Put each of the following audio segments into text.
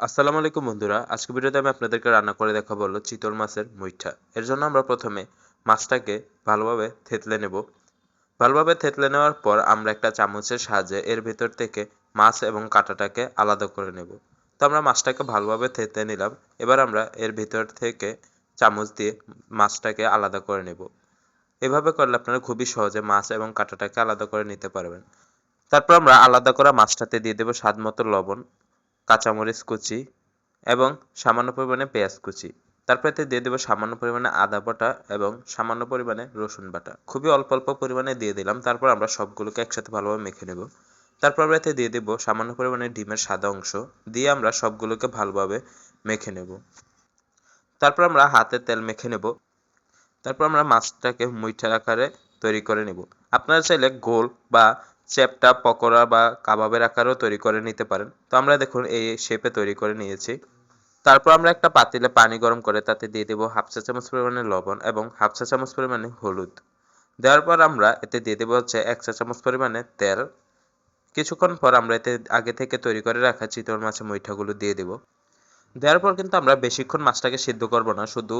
আসসালামু আলাইকুম বন্ধুরা। আজকে ভিডিওতে আমি আপনাদেরকে রান্না করে দেখাবো হলো চিতল মাছের মুইঠা। এর জন্য আমরা প্রথমে মাছটাকে ভালোভাবে থেতলে নেব। ভালোভাবে থেতলে নেওয়ার পর আমরা একটা চামচের সাহায্যে এর ভিতর থেকে মাছ এবং কাঁটাটাকে আলাদা করে নেব। তো আমরা মাছটাকে ভালোভাবে থেতলে নিলাম। এবার আমরা এর ভিতর থেকে চামচ দিয়ে মাছটাকে আলাদা করে নেব। এভাবে করলে আপনারা খুবই সহজে মাছ এবং কাঁটাটাকে আলাদা করে নিতে পারবেন। তারপর আমরা আলাদা করা মাছটাতে দিয়ে দেবো স্বাদ মতো লবণ। কাঁচামরিচ কুচি এবং সামান্য পরিমাণে পেঁয়াজ কুচি। তারপর এতে দিয়ে দেবো সামান্য পরিমাণে আদা বাটা এবং সামান্য পরিমাণে রসুন বাটা। খুবই অল্প অল্প পরিমাণে দিয়ে দিলাম, তারপর আমরা সবগুলোকে একসাথে ভালোভাবে মেখে নেব। তারপর আমরা এতে দিয়ে দেবো সামান্য পরিমাণে ডিমের সাদা অংশ, দিয়ে আমরা সবগুলোকে ভালোভাবে মেখে নেব। তারপর আমরা হাতে তেল মেখে নেব। তারপর আমরা মাছটাকে মুইঠার আকারে তৈরি করে নেব। আপনারা চাইলে গোল বা চ্যাপটা, পকোড়া বা কাবাবের আকারেও তৈরি করে নিতে পারেন। তো আমরা দেখুন এই শেপে তৈরি করে নিয়েছি। তারপর আমরা একটা পাতিলে পানি গরম করে তাতে দিয়ে দেবো হাফ চা চামচ পরিমাণে লবণ এবং হাফ চা চামচ পরিমাণে হলুদ। দেওয়ার পর আমরা এতে দিয়ে দেবো হচ্ছে এক চা চামচ পরিমাণে তেল। কিছুক্ষণ পর আমরা এতে আগে থেকে তৈরি করে রাখা চিতল মাছের মুইঠাগুলো দিয়ে দেবো। দেওয়ার পর কিন্তু আমরা বেশিক্ষণ মাছটাকে সিদ্ধ করব না, শুধু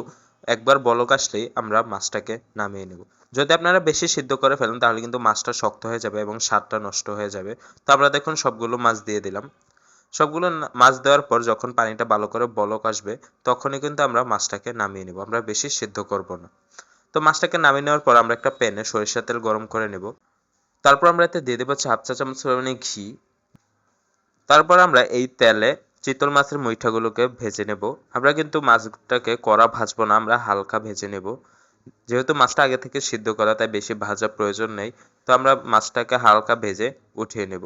একবার বলক আসলেই আমরা মাছটাকে নামিয়ে নেব। যদি আপনারা বেশি সিদ্ধ করে ফেলেন, তাহলে কিন্তু মাছটা শক্ত হয়ে যাবে এবং স্বাদটা নষ্ট হয়ে যাবে। তো আমরা দেখুন সবগুলো মাছ দিয়ে দিলাম। সবগুলো মাছ দেওয়ার পর যখন পানিটা ভালো করে বলক আসবে, তখনই কিন্তু আমরা মাছটাকে নামিয়ে নেব। আমরা বেশি সিদ্ধ করব না। তো মাছটাকে নামিয়ে নেওয়ার পর আমরা একটা প্যানে সরিষা তেল গরম করে নেব। তারপর আমরা এতে দিয়ে দেবো হাফ চা চামচ পরিমাণে ঘি। তারপর আমরা এই তেলে চিতল মাছের মুইঠাগুলোকে ভেজে নেব। আমরা কিন্তু মাছটাকে কড়া ভাজবো না, আমরা হালকা ভেজে নেব। যেহেতু মাছটা আগে থেকে সিদ্ধ করা, তাই বেশি ভাজা প্রয়োজন নেই। তো আমরা মাছটাকে হালকা ভেজে উঠিয়ে নেব।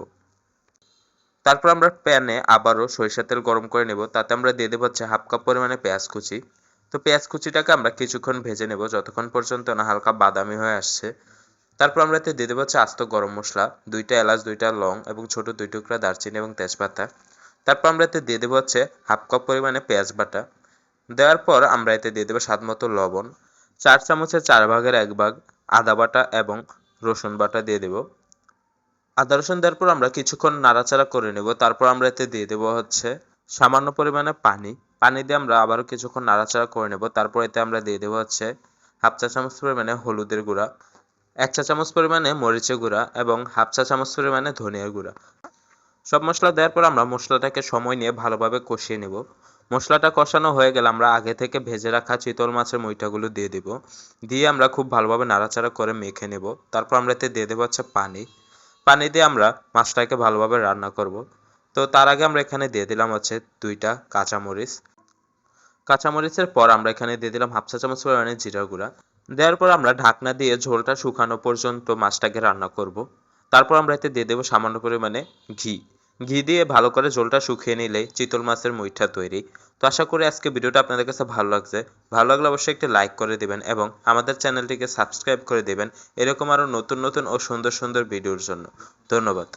তারপর আমরা প্যানে আবারও সরিষার তেল গরম করে নেব। তাতে আমরা দিয়ে দেবো হচ্ছে হাফ কাপ পরিমাণে পেঁয়াজ কুচি। তো পেঁয়াজ কুচিটাকে আমরা কিছুক্ষণ ভেজে নেব, যতক্ষণ পর্যন্ত না হালকা বাদামি হয়ে আসছে। তারপর আমরা এতে দিয়ে দেবো হচ্ছে আস্ত গরম মশলা, দুইটা এলাচ, দুইটা লং এবং ছোট দুই টুকরা দারচিনি এবং তেজপাতা। তারপর আমরা এতে দিয়ে দেবো হচ্ছে হাফ কাপ পরিমাণে পেঁয়াজ বাটা। দেওয়ার পর আমরা এতে দিয়ে দেবো স্বাদ মতো লবণ। চার চামচের চার ভাগের এক ভাগ আদা বাটা এবং রসুন বাটা দিয়ে দেব। আদা রসুন দেওয়ার পর আমরা কিছুক্ষণ নাড়াচাড়া করে নেব। তারপর আমরা এতে দিয়ে দেবো হচ্ছে সামান্য পরিমাণে পানি। পানি দিয়ে আমরা আবারও কিছুক্ষণ নাড়াচাড়া করে নেব। তারপর এতে আমরা দিয়ে দেবো হচ্ছে হাফ চা চামচ পরিমাণে হলুদের গুঁড়া, এক চা চামচ পরিমাণে মরিচের গুঁড়া এবং হাফ চা চামচ পরিমাণে ধনিয়ার গুঁড়া। সব মশলা দেওয়ার পর আমরা মশলাটাকে সময় নিয়ে ভালোভাবে কষিয়ে নেব। মশলাটা কষানো হয়ে গেলে আমরা আগে থেকে ভেজে রাখা চিতল মাছের মুইটাগুলো দিয়ে দিব। দিয়ে আমরা খুব ভালোভাবে নাড়াচাড়া করে মেখে নেব। তারপর আমরা এতে দিয়ে দেবো হচ্ছে পানি। পানি দিয়ে আমরা মাছটাকে ভালোভাবে রান্না করব। তো তার আগে আমরা এখানে দিয়ে দিলাম হচ্ছে দুইটা কাঁচামরিচ। কাঁচামরিচের পর আমরা এখানে দিয়ে দিলাম হাফ চা চামচ পরিমাণে জিরা গুঁড়া। দেওয়ার পর আমরা ঢাকনা দিয়ে ঝোলটা শুকানো পর্যন্ত মাছটাকে রান্না করব। তারপর আমরা এতে দিয়ে দেবো সামান্য পরিমাণে ঘি। ঘি দিয়ে ভালো করে ঝোলটা শুকিয়ে নিলে চিতল মাছের মুইঠা তৈরি। তো আশা করি আজকে ভিডিওটা আপনাদের কাছে ভালো লাগছে। ভালো লাগলে অবশ্যই একটি লাইক করে দেবেন এবং আমাদের চ্যানেলটিকে সাবস্ক্রাইব করে দেবেন। এরকম আরও নতুন নতুন ও সুন্দর সুন্দর ভিডিওর জন্য। ধন্যবাদ।